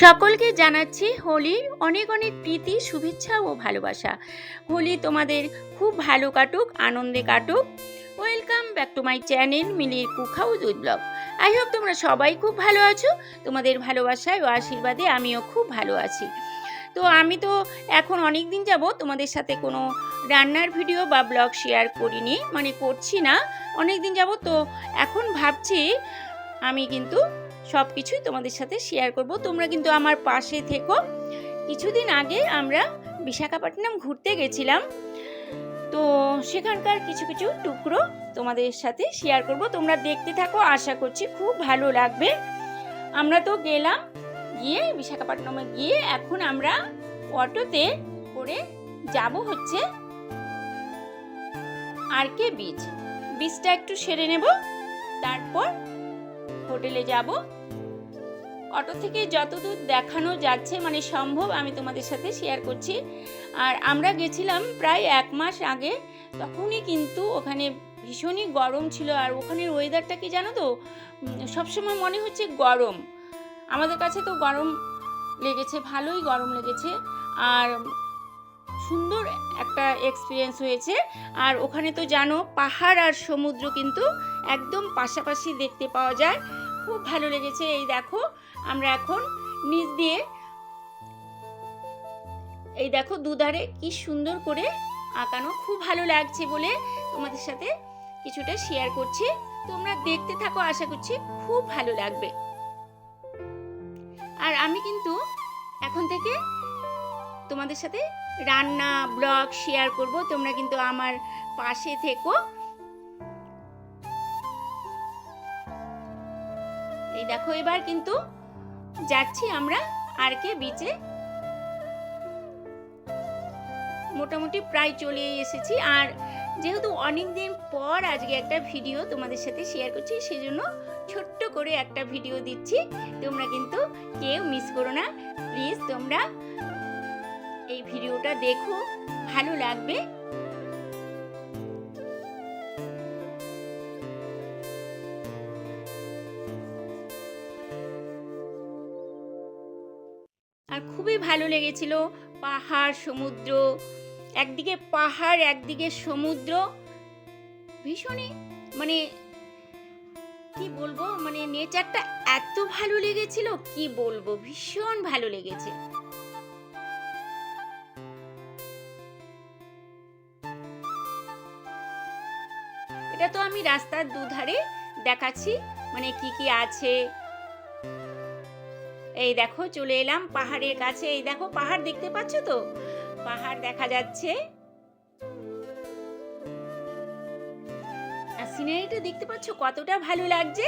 সকলকে জানাচ্ছি হোলির অনেক অনেক প্রীতি, শুভেচ্ছা ও ভালোবাসা। হোলি তোমাদের খুব ভালো কাটুক, আনন্দে কাটুক। Welcome back to my channel মিলির কুখাও দুধ ব্লগ আই হোপ তোমরা সবাই খুব ভালো আছো। তোমাদের ভালোবাসায় ও আশীর্বাদে আমিও খুব ভালো আছি। তো আমি তো এখন অনেক দিন যাব তোমাদের সাথে কোনো রান্নার ভিডিও বা ব্লগ শেয়ার করিনি মানে করছি না। অনেক দিন যাব তো এখন ভাবছি, আমি কিন্তু সব কিছুই তোমাদের সাথে শেয়ার করব। তোমরা কিন্তু আমার পাশে থেকো। কিছুদিন আগে আমরা বিশাখাপট্টনম ঘুরতে গেছিলাম। তো সেখানকার কিছু কিছু টুকরো তোমাদের সাথে শেয়ার করব। তোমরা দেখতে থাকো, আশা করছি খুব ভালো লাগবে। আমরা তো গেলাম, গিয়ে বিশাখাপট্টনমে গিয়ে এখন আমরা অটোতে করে যাব হচ্ছে আর কে বিচ বিচটা একটু সেরে নেব, তারপর হোটেলে যাব। অটো থেকে যতদূর দেখানো যাচ্ছে মানে সম্ভব আমি তোমাদের সাথে শেয়ার করছি। আর আমরা গেছিলাম প্রায় এক মাস আগে, তখনই কিন্তু ওখানে ভীষণই গরম ছিল। আর ওখানের ওয়েদারটা কি জানো তো? সবসময় মনে হচ্ছে গরম। আমাদের কাছে তো গরম লেগেছে, ভালোই গরম লেগেছে। আর সুন্দর একটা এক্সপিরিয়েন্স হয়েছে। আর ওখানে তো জানো, পাহাড় আর সমুদ্র কিন্তু একদম পাশাপাশি দেখতে পাওয়া যায়। খুব ভালো লেগেছে। এই দেখো, আমরা এখন নিচ দিয়ে এই দেখো দুধারে কি সুন্দর করে আঁকানো, খুব ভালো লাগছে বলে তোমাদের সাথে কিছুটা শেয়ার করছি। তোমরা দেখতে থাকো, আশা করছি খুব ভালো লাগবে। আর আমি কিন্তু এখন থেকে তোমাদের সাথে রান্না, ব্লগ শেয়ার করব। তোমরা কিন্তু আমার পাশে থেকো। এই দেখো এবার কিন্তু যাচ্ছি আমরা আর কে বিচে। মোটামুটি প্রায় চলে এসেছি আর যেহেতু অনেক দিন পর আজকে একটা ভিডিও তোমাদের সাথে শেয়ার করছি, সেজন্য ছোট্ট করে একটা ভিডিও দিচ্ছি। তোমরা কিন্তু কেউ মিস করো না। প্লিজ তোমরা এই ভিডিওটা দেখো, ভালো লাগবে। আর খুবই ভালো লেগেছিল। পাহাড়, সমুদ্র, একদিকে পাহাড়, একদিকে সমুদ্র। ভীষণই মানে কি বলব? মানে নেচারটা এত ভালো লেগেছিল, কি বলব? ভীষণ ভালো লেগেছে। এটা তো আমি রাস্তার দুধারে দেখাচ্ছি মানে কি কি আছে। এই দেখো চলে এলাম পাহাড়ের কাছে, এই দেখো পাহাড় দেখতে পাচ্ছ তো? পাহাড় দেখা যাচ্ছে। আর সিনারিটা দেখতে পাচ্ছ কতটা ভালো লাগছে?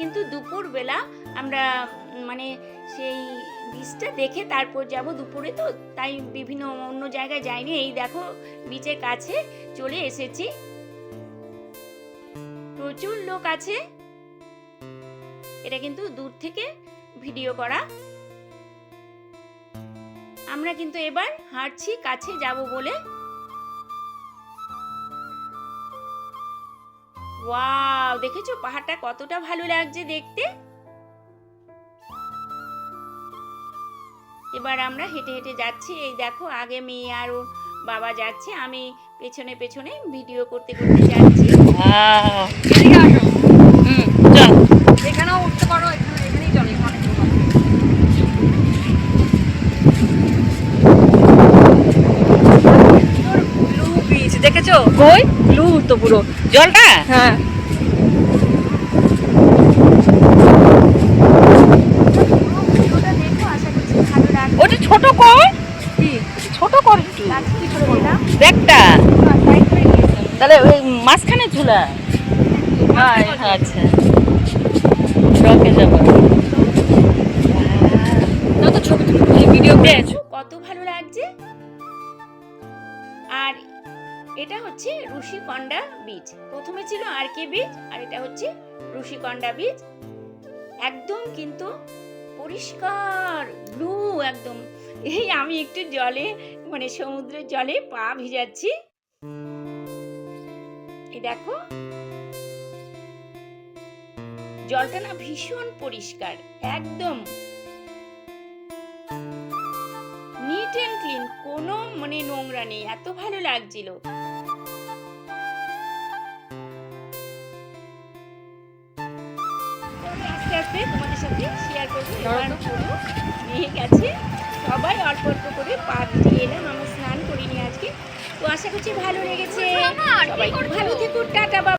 কিন্তু দুপুর বেলা আমরা মানে সেই বীজটা দেখে তারপর যাব দুপুরে তো, তাই বিভিন্ন অন্য জায়গায় যাইনি। এই দেখো বিচের কাছে চলে এসেছি। প্রচুর লোক আছে। এটা কিন্তু দূর থেকে ভিডিও করা। আমরা কিন্তু এবার হাঁটছি, কাছে যাব বলে। ওয়াও দেখেছ? পাহাড়টা কতটা ভালো লাগছে দেখতে। এবার আমরা হেঁটে হেঁটে যাচ্ছি। এই দেখো আগে মেয়ে আর ওর বাবা যাচ্ছে। আমি পেছনে পেছনে ভিডিও করতে করতে যাচ্ছি। এখানেও উঠতে পারো এখানে এখানেই চলে অনেক দেখেছ? কই? ব্লু তো পুরো। জলটা? হ্যাঁ ভিডিওটা দেখো আশা করছি ভালো লাগবে ওটা ছোট কর কি ছোট কর একটু কাছে কি করে দিলাম ব্যাগটা? নিয়েছি তাহলে ওই মাঝখানে ঝুলা। হ্যাঁ আচ্ছা। রকে যাব। ছবি তুলি ভিডিও কত ভালো লাগছে। আর এটা হচ্ছে ঋষিকন্ডা বীচ প্রথমে ছিল আর কে বীচ আর এটা হচ্ছে ঋষিকন্ডা বীচ একদম কিন্তু পরিষ্কার ব্লু একদম। এই আমি একটু জলে মানে সমুদ্রের জলে পা ভিজাচ্ছি। দেখো। জলটা না ভীষণ পরিষ্কার, একদম। নিট অ্যান্ড ক্লিন কোনো মানে নোংরা নেই, এত ভালো লাগছিল। আস্তে তোমাদের সাথে শেয়ার করব এবার পুরো নিয়ে গেছে। সবাই অল্প অল্প করে পা দিয়ে এলাম আমরা স্নান করিনি আজকে। তো আশা করছি ভালো লেগেছে। সবাই ভালো থেকো টাটা বাবা।